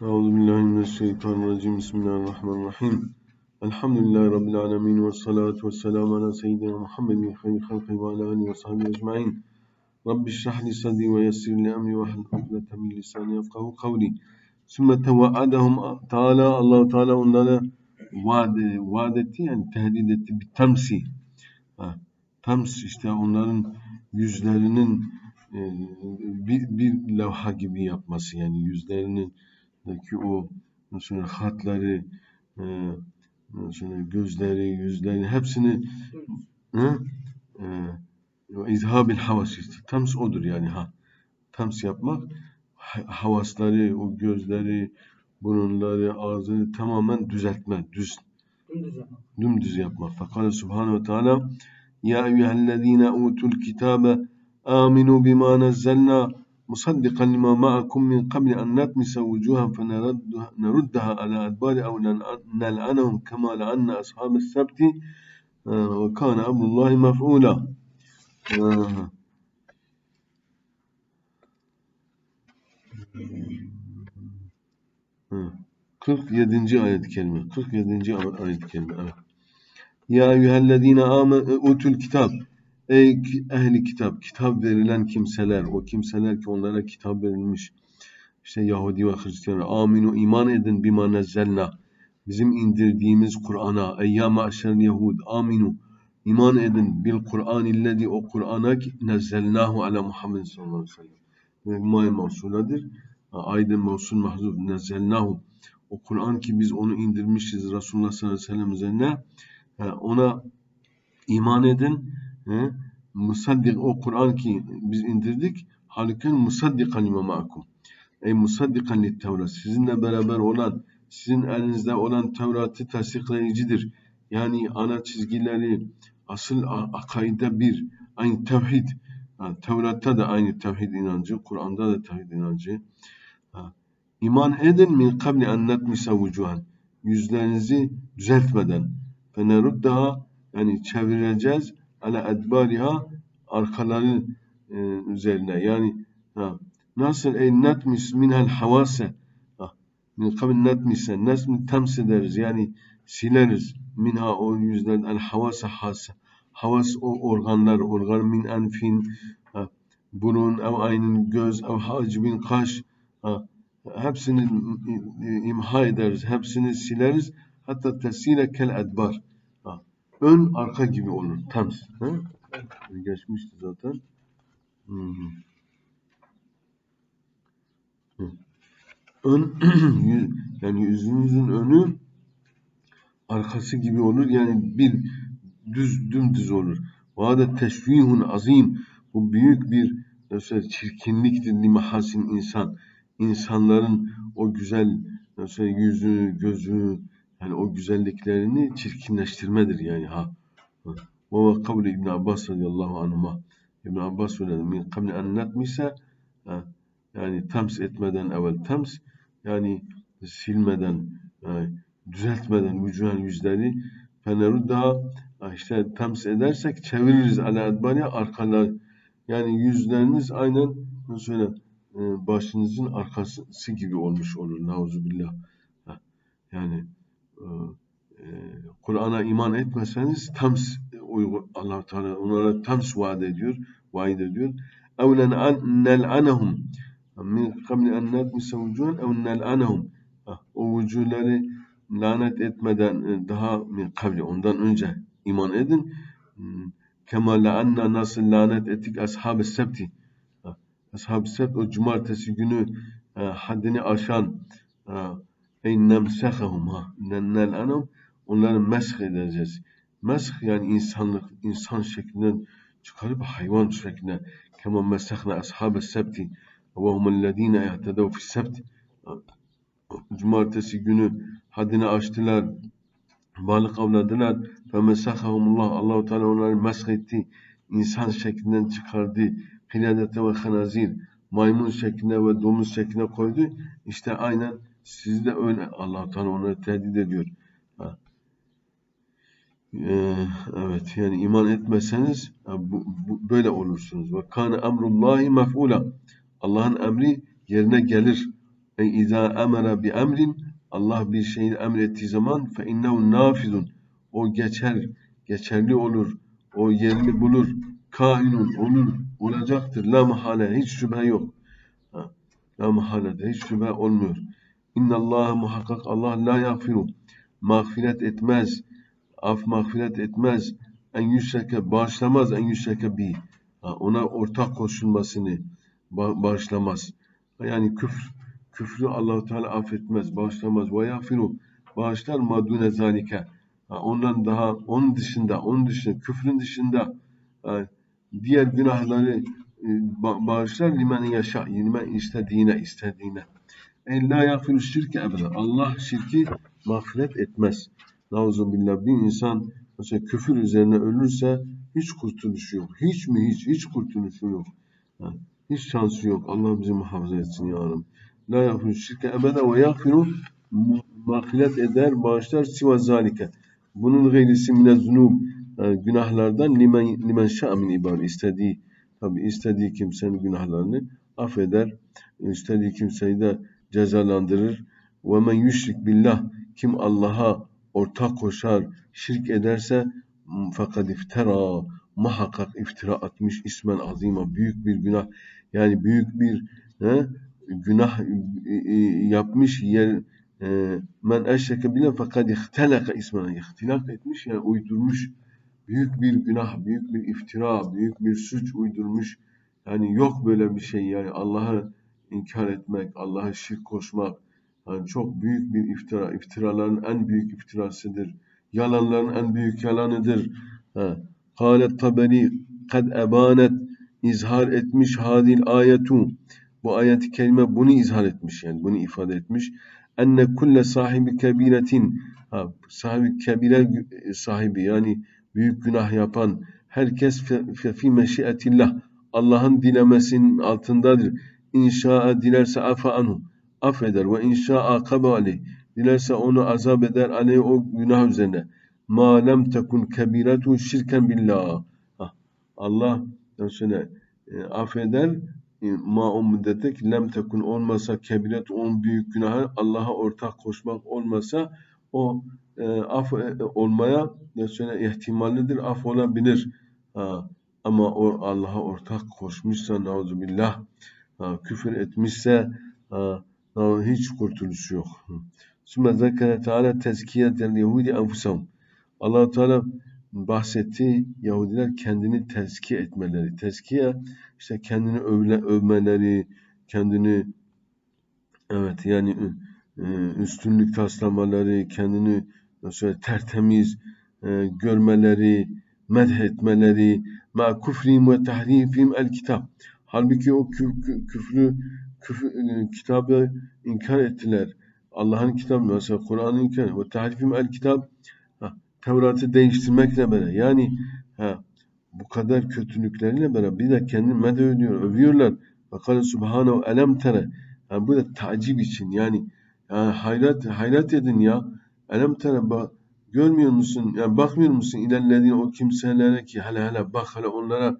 Euzu billahi mineşşeytanirracim. Bismillahirrahmanirrahim. Elhamdülillahi rabbil alamin ve salatu vesselamü ala seyyidina Muhammedin hayri halqi ve ala alihi ve sahbihi ecmaîn. Rabbi şrah li sadri ve yessir li emri ve hlul ukdeten min lisani yefkahu kavli. Sümme tevaadahum Teala Allahu Teala onlara vaad, vaad etti yani tehdit etti bir temsi. Ha, tams işte onların yüzlerinin e, bir, bir levha gibi yapması yani yüzlerinin ki o mesela hatları, e, mesela gözleri, yüzleri hepsini hı? E, izhabil havas işte. Tams odur yani ha. Tams yapmak havasları, o gözleri, burunları, ağzını tamamen düzeltme, düz dümdüz yapmak. Fakale Subhanahu ve Teala Ya eyyühellezine utul kitabe aminu bima nezzelna مصدقا لما معكم من قبل أن نطمس وجوها فنردها على أدبار أو نلعنهم كما لعنا أصحاب السبت وكان أمر الله مفعولا Kırk yedinci ayet-i kerime. Kırk yedinci ayet-i kerime. Evet. Ya eyyühellezine utul kitap. Ey ehli kitap, kitap verilen kimseler, o kimseler ki onlara kitap verilmiş, işte Yahudi ve Hristiyanlar, aminu iman edin bima nezzelna, bizim indirdiğimiz Kur'an'a, eyyâ ma'şer Yahud, aminu, iman edin bil Kur'an illezi o Kur'an'a ki nezzelnahu ala Muhammed sallallahu aleyhi ve sellem. Ve ma'y mevsuladır. Aydın mevsul mahzuf nezzelnahu. O Kur'an ki biz onu indirmişiz Resulullah sallallahu aleyhi ve sellem üzerine. Ona iman edin He? Musaddik o Kur'an ki biz indirdik. Haliken musaddikan lima ma'akum. Ey musaddikan lit Tevrat. Sizinle beraber olan, sizin elinizde olan Tevrat'ı tasdikleyicidir. Yani ana çizgileri, asıl akaide bir, aynı tevhid. Ha, Tevrat'ta da aynı tevhid inancı, Kur'an'da da tevhid inancı. İman edin min kabli en netmisa vucuhan. Yüzlerinizi düzeltmeden. Feneruddaha yani çevireceğiz ala edbariha arkaları e, üzerine. Yani ha, nasıl ey natmis minel havase ha, min kabil natmise nasıl tems ederiz yani sileriz. Minha o yüzden el havase hase havas o organlar organ min enfin ha, burun ev aynın göz ev hacibin kaş ha, hepsini imha ederiz hepsini sileriz. Hatta tesile kel edbar ön arka gibi olur. Tams. Ha? Geçmişti zaten. Hı hı. Ön yani yüzünüzün önü arkası gibi olur. Yani bir düz dümdüz olur. Vade teşvihun azim. Bu büyük bir mesela çirkinliktir limahasin insan. İnsanların o güzel mesela yüzü, gözü, yani o güzelliklerini çirkinleştirmedir yani ha. Ve kavli İbn Abbas radıyallahu anhuma. İbn Abbas söyledi. Min kabli en netmise yani tams etmeden evvel tams yani silmeden yani düzeltmeden vücudan yüzleri fenerudda işte tams edersek çeviririz ala edbani arkalar yani yüzleriniz aynen şöyle başınızın arkası gibi olmuş olur. Nauzubillah. Yani Kur'an'a iman etmeseniz tam Allah Teala onlara tam vaat ediyor, vaat ediyor. Evlen nel'anehum min kabli en netmise vucuhen ev nel'anehum o vücuhları lanet etmeden e, daha min kabli ondan önce iman edin. Kema la'anna nasıl lanet ettik ashab-ı sebti ashab-ı sebt o cumartesi günü e, haddini aşan ey nemsehum ha nel'anehum onları mesh edeceğiz. Mesh yani insanlık, insan şeklinden çıkarıp hayvan şekline. Kema mesahna ashab-ı sebti ve humellezine ehtedev fi sebt. Cumartesi günü haddini aştılar, balık avladılar ve mesahahumullah Allahu Teala onları mesh etti. İnsan şeklinden çıkardı. Kıyadete ve hanazir maymun şekline ve domuz şekline koydu. İşte aynen siz de öyle Allah Teala onları tehdit ediyor. Ee, evet yani iman etmeseniz bu, bu, böyle olursunuz. Ve kana emrullahi mef'ula. Allah'ın emri yerine gelir. Ey izâ emere bi emrin Allah bir şeyi emrettiği zaman fe innehu nafizun o geçer, geçerli olur, o yerini bulur, kainun olur, olacaktır. La mahale, hiç şüphe yok. Ha, La mahalede, hiç şüphe olmuyor. İnnallâhe muhakkak Allah la yafiru, mağfiret etmez, af mağfiret etmez, en yüşreke, bağışlamaz en yüşreke bi. Ona ortak koşulmasını ba- bağışlamaz. Yani küfür, küfrü Allahu Teala affetmez, bağışlamaz. Ve yafiru, bağışlar madune zalike. Ondan daha onun dışında, onun dışında, küfrün dışında diğer günahları e, ba- bağışlar limen yaşa, limen istediğine, istediğine. La yafiru şirke ebeden. Allah şirki mağfiret etmez. Nauzubillah bir insan mesela küfür üzerine ölürse hiç kurtuluşu yok. Hiç mi hiç? Hiç kurtuluşu yok. Hiç şansı yok. Allah bizi muhafaza etsin ya Rabbi. La yafiru şirke ebeden ve yafiru mağfiret eder, bağışlar siva zalike. Bunun gayrisi mine zunub yani günahlardan limen, limen şa min ibad istediği tabi istediği kimsenin günahlarını affeder. istediği kimseyi de cezalandırır. Ve men yüşrik billah kim Allah'a ortak koşar, şirk ederse fakat iftira muhakkak iftira atmış ismen azima büyük bir günah yani büyük bir he, günah e, yapmış yer e, men eşreke bile fakat ihtelaka ismen ihtilak etmiş yani uydurmuş büyük bir günah, büyük bir iftira, büyük bir suç uydurmuş. Yani yok böyle bir şey yani Allah'ı inkar etmek, Allah'a şirk koşmak yani çok büyük bir iftira, iftiraların en büyük iftirasıdır. Yalanların en büyük yalanıdır. Kâlet taberi kad ebanet izhar etmiş hadil ayetu. Bu ayet-i kerime bunu izhar etmiş yani bunu ifade etmiş. Enne kulle sahibi kebiretin sahibi kebire sahibi yani büyük günah yapan herkes fi meşiyetillah Allah'ın dilemesinin altındadır. İnşa'a dilerse afa anhu affeder ve inşa'a kabali dilerse onu azap eder aleyh o günah üzerine. Ma lem tekun kebiretu şirken billah. Allah şöyle e, affeder e, ma o müddete ki lem tekun olmasa kebiret on büyük günahı Allah'a ortak koşmak olmasa o e, af e, olmaya şöyle ihtimallidir af olabilir. Ha, ama o Allah'a ortak koşmuşsa nauzubillah ha, küfür etmişse hiç kurtuluşu yok. Sümme zekere Teala tezkiyetel Yahudi enfusahum. allah Teala bahsetti Yahudiler kendini tezkiye etmeleri. Tezkiye işte kendini övle, övmeleri, kendini evet yani e, üstünlük taslamaları, kendini şöyle tertemiz e, görmeleri, medhetmeleri, ma kufrihim ve tahrifihim el kitap. Halbuki o kü, kü, küfrü, küfrü e, kitabı inkar ettiler. Allah'ın kitabı mesela Kur'an'ı inkar ve tahrifihim el kitap Tevrat'ı değiştirmekle beraber yani ha, bu kadar kötülükleriyle beraber bir de kendini medh ediyor, övüyorlar. Bakale subhanehu elem tere. Yani bu da tacip için yani, yani hayret, hayret edin ya. Elem tere bak, görmüyor musun? Yani bakmıyor musun ilerlediğine o kimselere ki hele hele bak hele onlara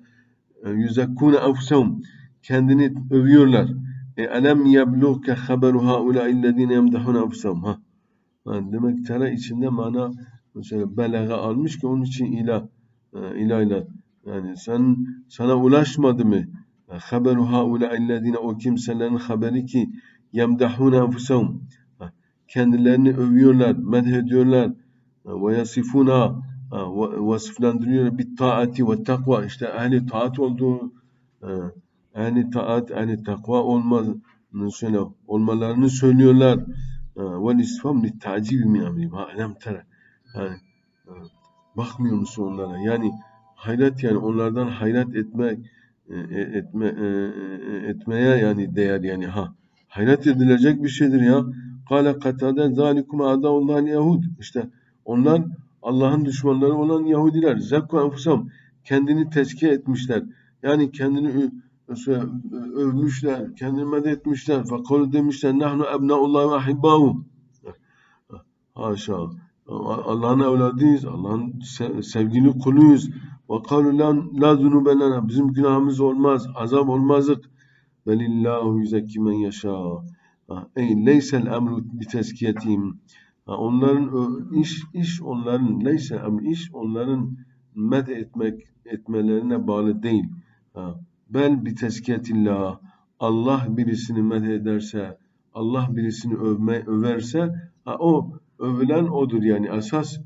yüzekkûne enfusehum kendini övüyorlar. E, elem yebluke haberu haula illezine yemdahune enfusehum. Ha. Demek tere içinde mana mesela belaga almış ki onun için ilah e, ilahlar. Yani sen sana ulaşmadı mı? Haberu haula illezine o kimselerin haberi ki yemdahune enfusehum. Kendilerini övüyorlar, medhediyorlar ve yasifuna vasıflandırıyor. Bir taati ve takva. İşte ehli taat olduğu ehli taat ehli takva olmaz şöyle olmalarını söylüyorlar. Ve isfam li tacib min emrim ha elem tere. Yani, bakmıyor musun onlara? Yani hayret yani onlardan hayret etmek etme etmeye yani değer yani. Ha hayret edilecek bir şeydir ya. Kale katade zalikum adaullah yahud işte onlar Allah'ın düşmanları olan Yahudiler. Zekku enfusam kendini tezkiye etmişler. Yani kendini övmüşler, kendini medetmişler. Fekalu demişler nahnu ebnaullah ve ahibbahu. Haşa. Allah'ın evladıyız. Allah'ın sevgili kuluyuz. Ve kalu la zunube. Bizim günahımız olmaz. Azap olmazdık. Velillahu yüzekki men yaşa. Ey leysel emru biteskiyetihim. Ha, Onların iş iş onların leyse emru iş onların med etmek etmelerine bağlı değil. Bel biteskiyetillah. Allah birisini med ederse, Allah birisini övme överse, ha, o övülen odur yani esas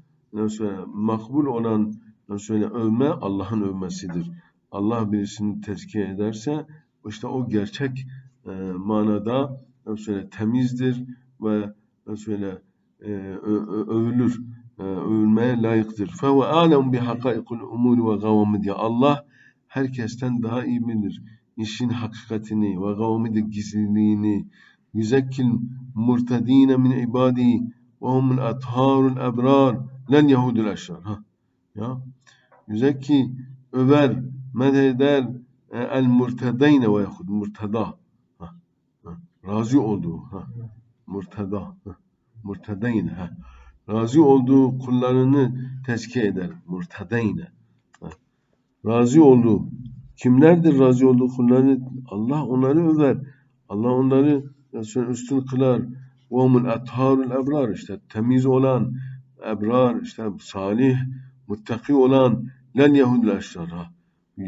söyle, makbul olan söyle, övme Allah'ın övmesidir. Allah birisini tezkiye ederse işte o gerçek e, manada söyle, temizdir ve söyle, övülür. E, övülmeye layıktır. فَهُوَ عَالَمُ بِحَقَائِقُ الْاُمُورِ وَغَوَامِدِهَا Allah herkesten daha iyi bilir. İşin hakikatini ve gavamidi gizliliğini. Yüzekkil murtadine min ibadihi ve humul atharul ebrar len yahudul eşrar. Ha. Ya. Yüzekki över, medheder e, el murtedeyne ve yahud. Murtada. Ha. Ha. Razı olduğu. Ha. Murtada. Ha. Murtedeyne. Ha. Razı olduğu kullarını tezkiye eder. Murtedeyne. Ha. Razı olduğu. Kimlerdir razı olduğu kullarını? Allah onları över. Allah onları nasıl üstün kılar. وَهُمُ الْاَطْهَارُ الْاَبْرَارِ işte temiz olan, ebrar, işte salih, muttaki olan, len Yahudil eşrara.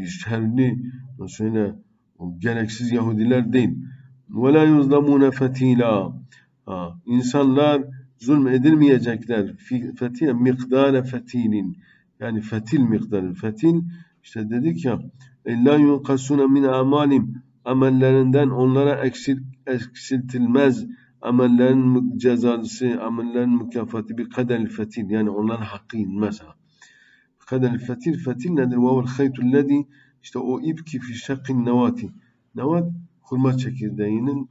Şerli, nasıl söyle, o gereksiz Yahudiler değil. وَلَا يُظْلَمُونَ فَتِيلًا Aa, insanlar zulm edilmeyecekler. Fetiye mikdare fetinin. Yani fetil miktarı. Fetil işte dedik ya la yunkasuna min amalim amellerinden onlara eksil, eksiltilmez amellerin cezası, amellerin mükafatı bir kadel fetil yani onların hakkı inmez. Kadel fetil, fetil nedir? Vavel haytul lezi işte o ip ki fi şakkin nevati. Nevat hurma çekirdeğinin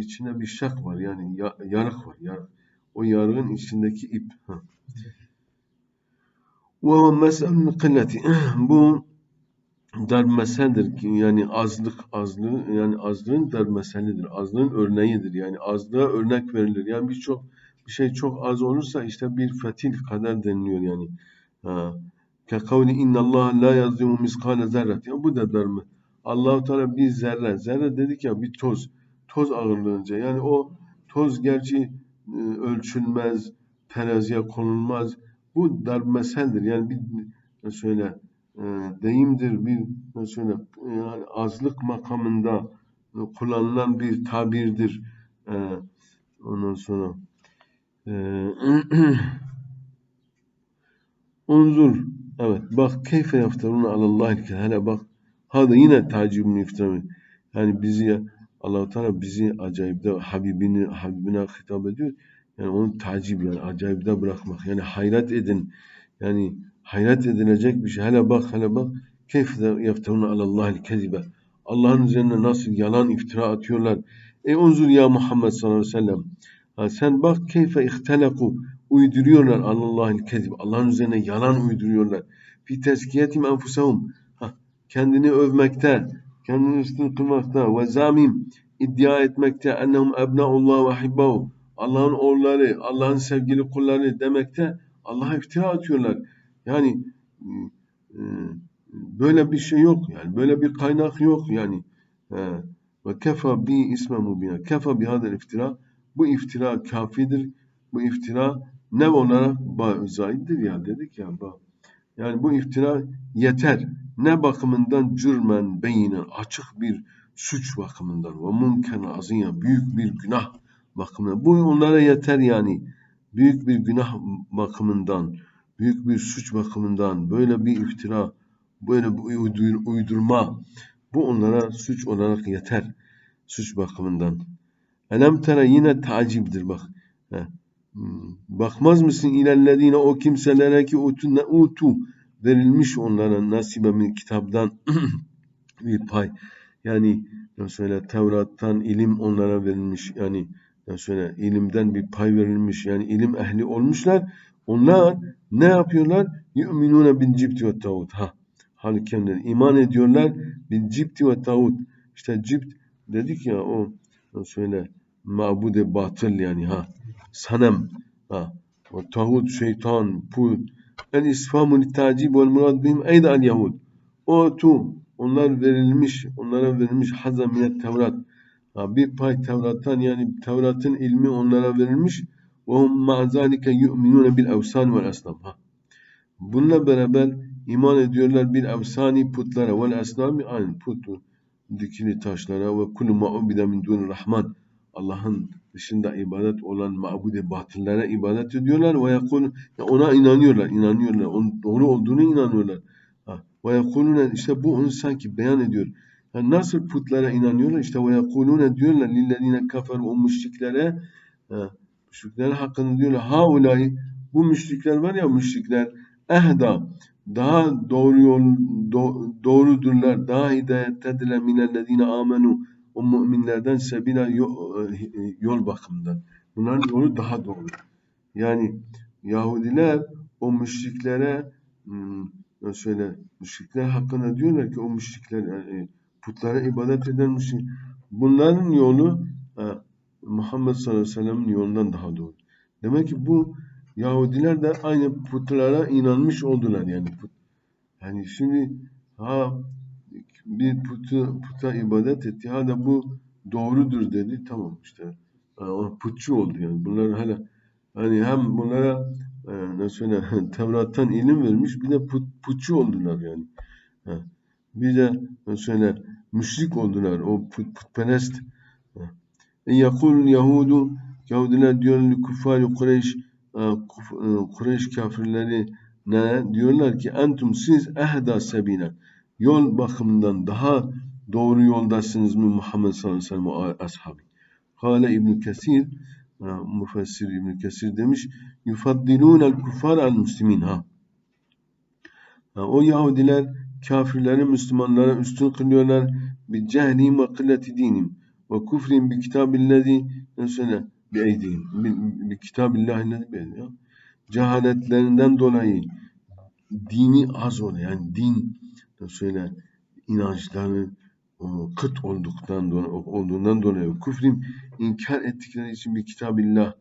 içine bir şak var yani ya- yarık var. Yarık. O yarığın içindeki ip. Ve mes'elun kılleti. Bu darmeseldir ki yani azlık azlığı yani azlığın darmeselidir. Azlığın örneğidir. Yani azlığa örnek verilir. Yani birçok bir şey çok az olursa işte bir fetil kadar deniliyor yani. Ha. Ke kavli inna Allah la yazlimu miskale zerret. Ya bu da darme. Allahu Teala bir zerre. Zerre dedik ya bir toz. Toz ağırlığınca. Yani o toz gerçi e, ölçülmez, teraziye konulmaz. Bu darmeseldir. Yani bir ne söyle e, deyimdir, bir söyle yani azlık makamında e, kullanılan bir tabirdir. Ondan sonra unzur evet bak keyfe yaftaruna alallahi hele bak hada yine tacibun iftira yani bizi Allah-u Teala bizi acayipte Habibini Habibine hitap ediyor. Yani onu tacip yani acayipte bırakmak. Yani hayret edin. Yani hayret edilecek bir şey. Hele bak hele bak. Keyfe yefteruna alallahil kezibe. Allah'ın üzerine nasıl yalan iftira atıyorlar. E unzur ya Muhammed sallallahu aleyhi ve sellem. Ha, sen bak keyfe ihteleku. Uyduruyorlar Allah'ın kezib. Allah'ın üzerine yalan uyduruyorlar. Fi tezkiyetim enfusahum. Kendini övmekte, kendini üstün kılmakta ve zamim iddia etmekte ennehum ebnaullah ve hibbahu. Allah'ın oğulları, Allah'ın sevgili kulları demekte Allah'a iftira atıyorlar. Yani e, böyle bir şey yok yani böyle bir kaynak yok yani E, ve kefa bi isme mubina kefa bi hadel iftira bu iftira kafidir bu iftira ne olarak zaittir ya dedik ya ba- yani bu iftira yeter ne bakımından cürmen beyinen açık bir suç bakımından ve münken azıya büyük bir günah bakımından bu onlara yeter yani büyük bir günah bakımından büyük bir suç bakımından böyle bir iftira böyle bir uydur- uydurma bu onlara suç olarak yeter suç bakımından. Elem tere yine tacibdir bak. He. Hmm. Bakmaz mısın ilellezine o kimselere ki utu, verilmiş onlara nasibe kitaptan bir pay. Yani nasıl söyle Tevrat'tan ilim onlara verilmiş. Yani nasıl söyle ilimden bir pay verilmiş. Yani ilim ehli olmuşlar. Onlar ne yapıyorlar? Yu'minune bil cipti ve tağut. Ha. Halbuki iman ediyorlar bil cipti ve tağut. İşte cipt dedik ya o söyle mabude batıl yani ha. Sanem ha. Ve tağut şeytan put. El isfamu tacib vel murad bihim eyda el yahud. O tu onlar verilmiş, onlara verilmiş hazza minet Tevrat. Ha, bir pay Tevrat'tan yani Tevrat'ın ilmi onlara verilmiş. وَهُمْ مَعْ ذَٰلِكَ يُؤْمِنُونَ بِالْاَوْسَانِ وَالْاَسْنَامِ Ha. Bununla beraber iman ediyorlar bir evsani putlara vel esnami aynı putu dikili taşlara ve kullu ma'ubide min dun rahman Allah'ın dışında ibadet olan mabude batıllara ibadet ediyorlar. Ve yakul ona inanıyorlar inanıyorlar. Onun doğru olduğunu inanıyorlar. Ve yakulune işte bu onu sanki beyan ediyor. Yani nasıl putlara inanıyorlar? İşte ve yakulune diyorlar lillezine kafer o müşriklere müşrikler hakkında diyorlar ha ulay bu müşrikler var ya müşrikler ehda daha doğru yol do, doğrudurlar. Daha hidayettedirler minellezine amenu o müminlerden sebila yol, yol bakımından. Bunların yolu daha doğru. Yani Yahudiler o müşriklere hmm, şöyle müşrikler hakkında diyorlar ki o müşrikler yani putlara ibadet eden müşrik. Bunların yolu ha, Muhammed sallallahu aleyhi ve sellem'in yolundan daha doğru. Demek ki bu Yahudiler de aynı putlara inanmış oldular yani. Yani şimdi ha bir putu, puta ibadet etti. Ha da bu doğrudur dedi. Tamam işte. Yani putçu oldu yani. Bunlar hala hani hem bunlara e, nasıl söyleyeyim Tevrat'tan ilim vermiş bir de put, putçu oldular yani. Bir de nasıl söyleyeyim müşrik oldular. O put, putperest. E yakul Yahudu Yahudiler diyor kuffar Kureyş e, e, Kureyş kafirleri ne diyorlar ki entum siz ehda sebine yol bakımından daha doğru yoldasınız mı Muhammed sallallahu aleyhi ve sellem ashabı. Kale İbn Kesir e, müfessir İbn Kesir demiş yufaddilun el kuffar al muslimin ha. O Yahudiler kafirleri Müslümanlara üstün kılıyorlar bi cehlihim ve kılleti dinim ve kufrin bi kitabillezi mesela bi eydihim bi, bi kitabillahi bi eydihim cehaletlerinden dolayı dini az olan yani din söyle inançları kıt olduktan dolayı, olduğundan dolayı küfrin inkar ettikleri için bir kitabillah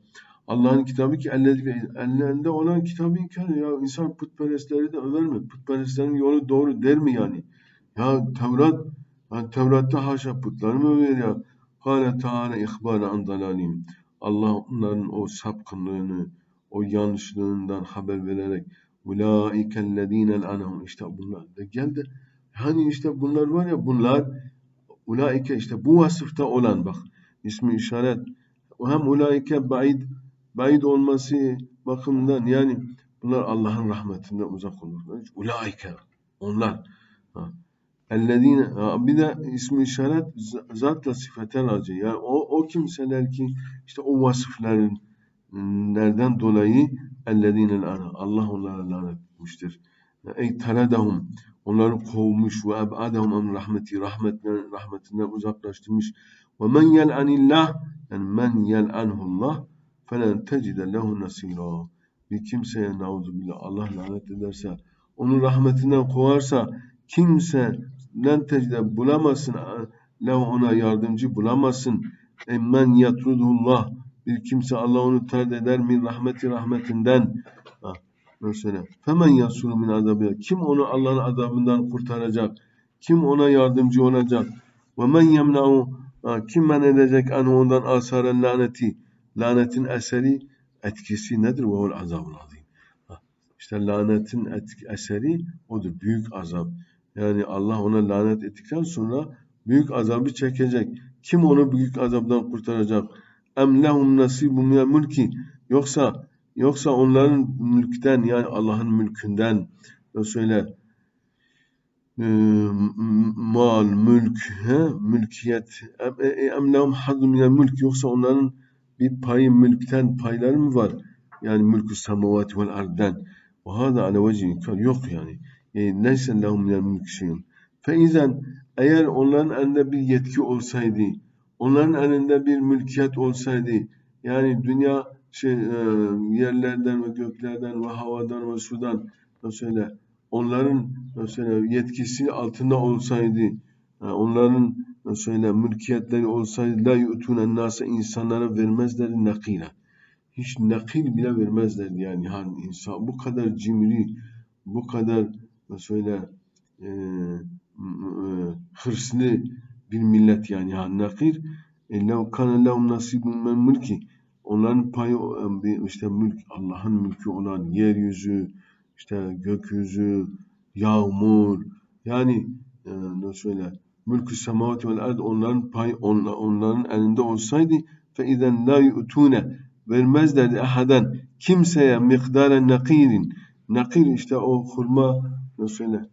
Allah'ın kitabı ki ellerinde olan kitabı inkar ya insan putperestleri de över mi? Putperestlerin yolu doğru der mi yani? Ya Tevrat yani Tevrat'ta haşa putlar mı över ya? Kâle Teala ihbâre an. Allah onların o sapkınlığını, o yanlışlığından haber vererek ulaikellezine anhum işte bunlar da geldi. Hani işte bunlar var ya bunlar ulaike işte bu vasıfta olan bak ismi işaret o hem ulaike baid baid olması bakımından yani bunlar Allah'ın rahmetinden uzak olurlar. Ulaike onlar. Ellezine bir de ismi işaret zatla sıfete raci. Yani o, o kimseler ki işte o vasıfların nereden dolayı ellezine ana Allah onlara lanet etmiştir. Ey taradahum onları kovmuş ve ebadahum an rahmeti rahmetinden rahmetinden uzaklaştırmış. Ve men yel'anillah yani men yel'anhullah felen tecide lehu nasira. Bir kimseye nauzu billah Allah lanet ederse onun rahmetinden kovarsa kimse len tecide bulamazsın lehu ona yardımcı bulamazsın. Emmen yatrudullah bir kimse Allah onu tard eder min rahmeti rahmetinden. Ha, mesela. Femen yasuru min azabı. Kim onu Allah'ın azabından kurtaracak? Kim ona yardımcı olacak? Ve men yemna'u kim men edecek anhu ondan asaren laneti? Lanetin eseri etkisi nedir? Ve ol azabul azim. İşte lanetin etki, eseri odur. Büyük azap. Yani Allah ona lanet ettikten sonra büyük azabı çekecek. Kim onu büyük azaptan kurtaracak? Em lehum nasibun minel mülki yoksa yoksa onların mülkten yani Allah'ın mülkünden söyle e, mal, mülk, he, mülkiyet em lehum hazzun minel mülk yoksa onların bir payı mülkten payları mı var? Yani mülkü semavati vel arden. Ve hâzâ ale vecih yok yani. yani neyse lehum minel mülk şeyun. Fe izen eğer onların elinde bir yetki olsaydı onların elinde bir mülkiyet olsaydı yani dünya şey, e, yerlerden ve göklerden ve havadan ve sudan mesela onların mesela yetkisi altında olsaydı yani e, onların mesela mülkiyetleri olsaydı la yu'tunen nase insanlara vermezlerdi nakila. Hiç nakil bile vermezlerdi yani hani insan bu kadar cimri, bu kadar mesela e, e, hırslı bir millet yani, yani nakir. İlla kana lehum nasibun min mülki. Onların payı işte mülk Allah'ın mülkü olan yeryüzü, işte gökyüzü, yağmur. Yani e, ne söyle mülkü semavati vel ard onların pay on, onların elinde olsaydı fe izen la yu'tune vermezlerdi ahadan kimseye miktaren nakirin. Nakir işte o hurma ne söyle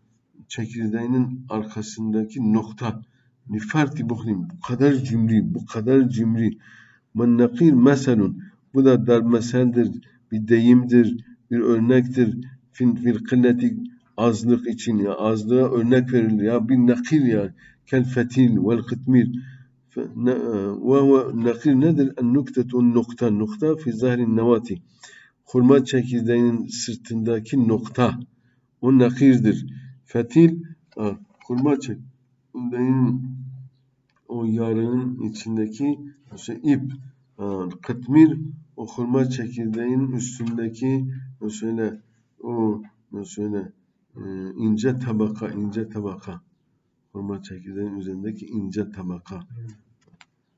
çekirdeğinin arkasındaki nokta Nifarti buhlim bu kadar cimri bu kadar cimri men nakir meselun bu da dar meseldir bir deyimdir bir örnektir fil, fil kılleti azlık için ya azlığa örnek verilir ya bir nakir ya kel fetil vel kıtmir ve nakir nedir? En nuktetu nokta nokta fi zahrin nevati hurma çekirdeğinin sırtındaki nokta o nakirdir. Fetil hurma çekirdeğinin o yarının içindeki işte ip kıtmir o hurma çekirdeğinin üstündeki şöyle o şöyle e, ince tabaka ince tabaka hurma çekirdeğinin üzerindeki ince tabaka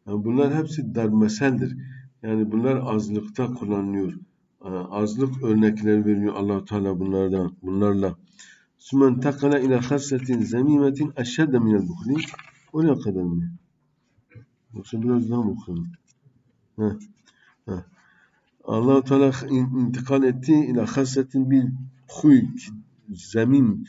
yani bunlar hepsi darmeseldir. Yani bunlar azlıkta kullanılıyor. Azlık örnekleri veriyor allah Teala bunlardan, bunlarla. Sümen takala ila hassetin zemimetin eşşedde minel buhli. Oraya kadar mı? Yoksa biraz daha mı okuyalım? Teala intikal etti ila hassetin bir huy, zemin,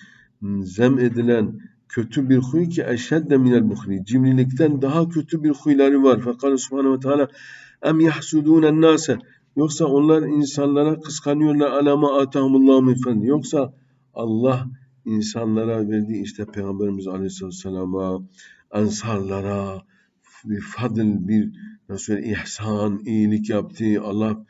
zem edilen kötü bir huy ki eşhedde minel buhli. Cimrilikten daha kötü bir huyları var. Fakat subhanehu ve teala em yahsudûnen nase Yoksa onlar insanlara kıskanıyorlar alama atahumullahu min. Yoksa Allah insanlara verdiği işte Peygamberimiz Aleyhisselatü Vesselam'a, ansarlara bir fadıl, bir nasıl ihsan, iyilik yaptı. Allah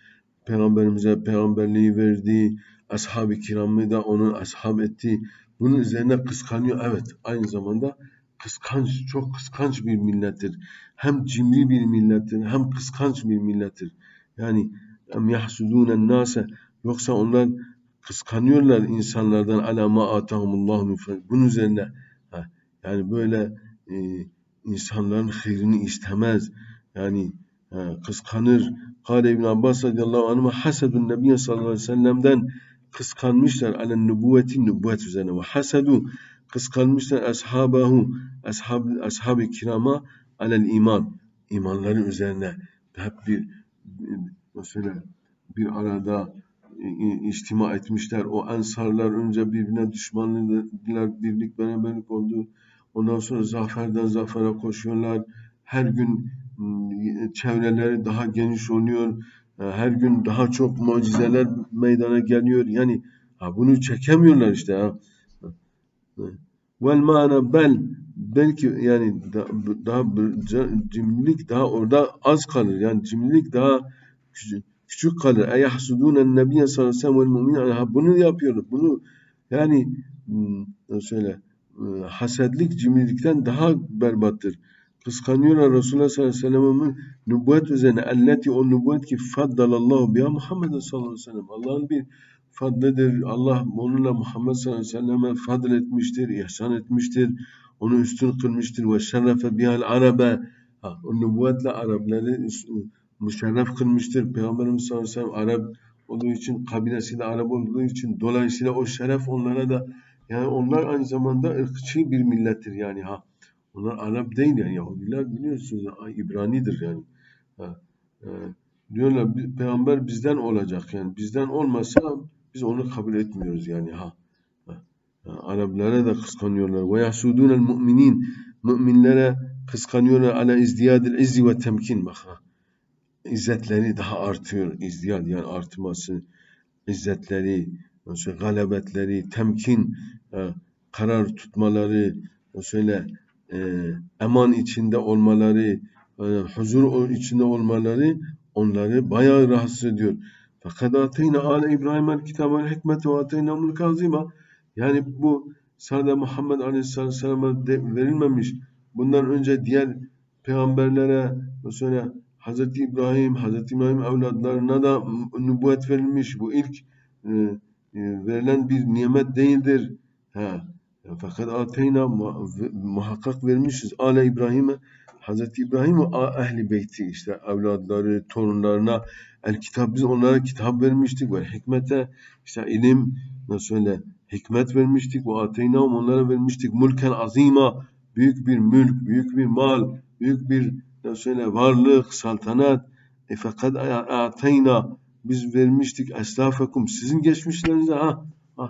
Peygamberimize peygamberliği verdi. Ashab-ı kiramı da onun ashab etti. Bunun üzerine kıskanıyor. Evet aynı zamanda kıskanç, çok kıskanç bir millettir. Hem cimri bir millettir hem kıskanç bir millettir. Yani em yahsudûnen nâse yoksa onlar kıskanıyorlar insanlardan. Ala ma atahumullahu min Bunun üzerine ha, yani böyle e, insanların hayrini istemez. Yani ha, kıskanır. Kale İbn Abbas radıyallahu anh hasedun nebiye sallallahu aleyhi ve sellem'den kıskanmışlar. Alen nübüvveti nübüvvet üzerine ve hasedu kıskanmışlar. Ashabahu ashab ashab-ı kirama alel iman. İmanları üzerine. Hep bir mesela bir arada içtima etmişler. O ensarlar önce birbirine düşmanlıklar, birlik beraberlik oldu. Ondan sonra zaferden zafere koşuyorlar. Her gün ıı, çevreleri daha geniş oluyor. Her gün daha çok mucizeler meydana geliyor. Yani ha bunu çekemiyorlar işte. Ha. Vel mana bel belki yani daha cimrilik daha orada az kalır. Yani cimrilik daha küçük, küçük kalır. Eyahsudûnen nebiyye sallallahu aleyhi ve sellem vel. Bunu yapıyorlar. Bunu yani şöyle ıı, hasedlik cimrilikten daha berbattır. Kıskanıyorlar Resulullah sallallahu aleyhi ve sellem'in nübüvvet üzerine. Elleti o nübüvvet ki faddalallahu biha Muhammed sallallahu aleyhi ve sellem. Allah'ın bir fadledir. Allah onunla Muhammed sallallahu aleyhi ve selleme fadl etmiştir, ihsan etmiştir. Onu üstün kılmıştır. Ve şerrefe bihal arabe. Ha, o nübüvvetle Arapları müşerref kılmıştır. Peygamberimiz sallallahu aleyhi ve sellem Arap olduğu için, kabilesiyle Arap olduğu için dolayısıyla o şeref onlara da yani onlar aynı zamanda ırkçı bir millettir yani ha. Onlar Arap değil yani Yahudiler biliyorsunuz İbranidir yani. Ha, e, diyorlar peygamber bizden olacak yani bizden olmasa biz onu kabul etmiyoruz yani ha. ha. Araplara da kıskanıyorlar. Ve yasudunel müminin müminlere kıskanıyorlar ala izdiyadil izzi ve temkin bak ha izzetleri daha artıyor. İzdiyad yani artması, izzetleri, mesela galebetleri, temkin, e, karar tutmaları, şöyle e, eman içinde olmaları, e, huzur içinde olmaları onları bayağı rahatsız ediyor. Fakat ateyna ale İbrahim kitabı el hikmeti ve ateyna mulk azima. Yani bu sadece Muhammed Aleyhisselam'a verilmemiş. Bundan önce diğer peygamberlere mesela Hazreti İbrahim, Hazreti İbrahim evlatlarına da nübüvvet verilmiş. Bu ilk e, e, verilen bir nimet değildir. Ha. Fakat ateyna muhakkak vermişiz. Ale İbrahim'e Hazreti İbrahim ve ehli beyti işte evladları, torunlarına el kitap biz onlara kitap vermiştik ve hikmete işte ilim nasıl öyle hikmet vermiştik ve ateynam onlara vermiştik mulken azima büyük bir mülk, büyük bir mal, büyük bir nasıl öyle varlık, saltanat e fakat ateyna biz vermiştik eslafekum sizin geçmişlerinize ha, ha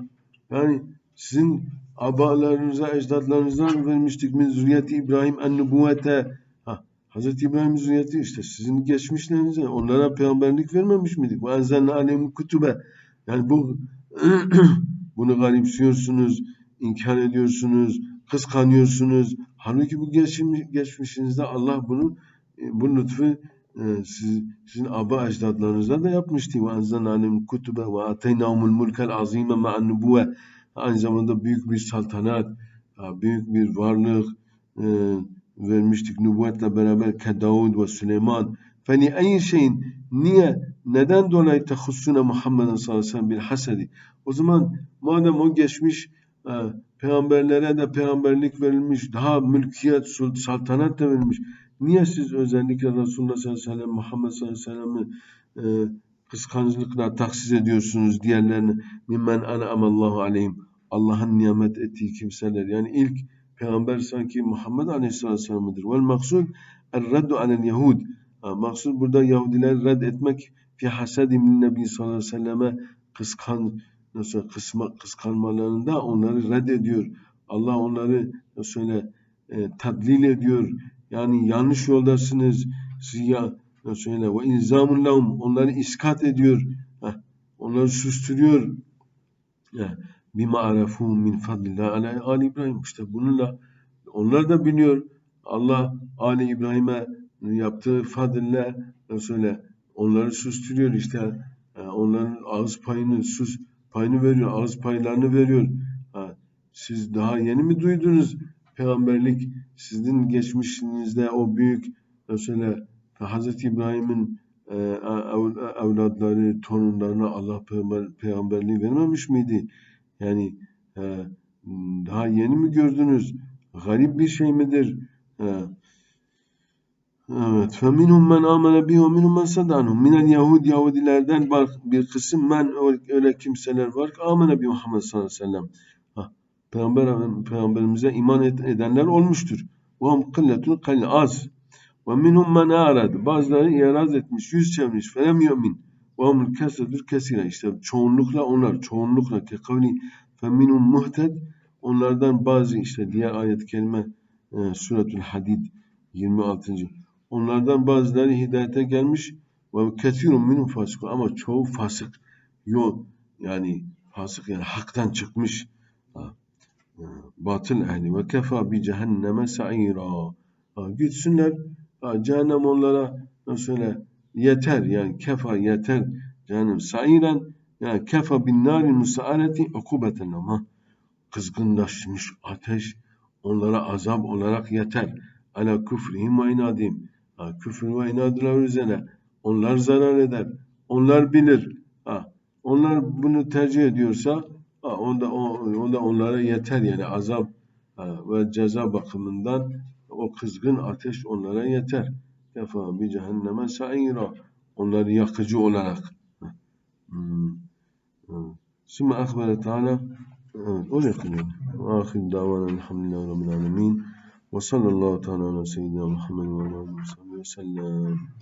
yani sizin abalarınıza, ecdadlarınıza vermiştik min zürriyeti İbrahim en nübüvvete. Ha, Hazreti İbrahim zürriyeti işte sizin geçmişlerinize onlara peygamberlik vermemiş miydik? Ve enzelne aleyhim kutube. Yani bu bunu garipsiyorsunuz, inkar ediyorsunuz, kıskanıyorsunuz. Halbuki bu geçmiş, geçmişinizde Allah bunu bu lütfu e, siz, sizin aba ecdadlarınıza da yapmıştı. Ve enzelne aleyhim kutube ve ateynahumul mulkel azime ma'an nübüvve aynı zamanda büyük bir saltanat, büyük bir varlık e, vermiştik nübüvvetle beraber ke Davud ve Süleyman. Feni aynı şeyin niye, neden dolayı tehussune Muhammed'in sallallahu aleyhi ve sellem bil hasedi? O zaman madem o geçmiş e, peygamberlere de peygamberlik verilmiş, daha mülkiyet, saltanat da verilmiş. Niye siz özellikle Resulullah sallallahu aleyhi ve sellem, Muhammed sallallahu aleyhi ve sellem'i e, kıskançlıkla taksis ediyorsunuz diğerlerini. Mimmen an'amallahu aleyhim. Allah'ın nimet ettiği kimseler. Yani ilk peygamber sanki Muhammed Aleyhisselatü Vesselam'ıdır. Vel maksud er-reddu alel yahud. Maksud burada Yahudiler red etmek fi hasedi min nebi sallallahu aleyhi ve selleme kıskan nasıl kısma, kıskanmalarında onları red ediyor. Allah onları söyle e, tadlil ediyor. Yani yanlış yoldasınız. Siz ya söyle ve inzamun lahum onları iskat ediyor. Heh, onları susturuyor. Bima arefu min fadlillah ala Ali İbrahim işte bununla onlar da biliyor Allah Ali İbrahim'e yaptığı fadille söyle onları susturuyor işte onların ağız payını sus payını veriyor ağız paylarını veriyor ha, siz daha yeni mi duydunuz peygamberlik sizin geçmişinizde o büyük mesela Hazreti İbrahim'in e, evladları, torunlarına Allah peygamberliği vermemiş miydi? Yani e, daha yeni mi gördünüz? Garip bir şey midir? E, evet. فَمِنْهُمْ مَنْ آمَنَ بِهِ وَمِنْهُمْ مَنْ سَدَانُهُمْ Minel Yahud Yahudilerden bak bir kısım men öyle kimseler var ki amene bi Muhammed sallallahu aleyhi ve sellem. Ha, Peygamber, Peygamberimize iman edenler olmuştur. وَهُمْ قِلَّةٌ قَلِّ az. Ve minhum men arad. Bazıları iaraz etmiş, yüz çevirmiş. Felem yu'min. Ve humul kesedur kesire. İşte çoğunlukla onlar, çoğunlukla ke kavli fe minhum muhted. Onlardan bazı işte diğer ayet kelime e, Suretül Hadid 26. Onlardan bazıları hidayete gelmiş ve kesirun minhum fasık ama çoğu fasık. Yol yani fasık yani haktan çıkmış. Ha. E, batıl ehli ve kefa bi cehenneme sa'ira. Gitsinler cehennem onlara nasıl yeter yani kefa yeter cehennem sairen yani kefa bin nari musaareti ukubeten ama kızgınlaşmış ateş onlara azap olarak yeter. Ala küfrihim ve inadim. Ha, küfür ve inadlar üzerine onlar zarar eder. Onlar bilir. Ha, onlar bunu tercih ediyorsa ha, onda, onda onlara yeter yani azap ha, ve ceza bakımından o kızgın ateş onlara yeter. Kefa bi cehenneme saira. Onları yakıcı olarak. Şimdi akbere Teala evet oraya kılıyor. Ahir davana elhamdülillahi rabbil alemin. Ve sallallahu teala ala seyyidina Muhammed ve aleyhi ve sellem.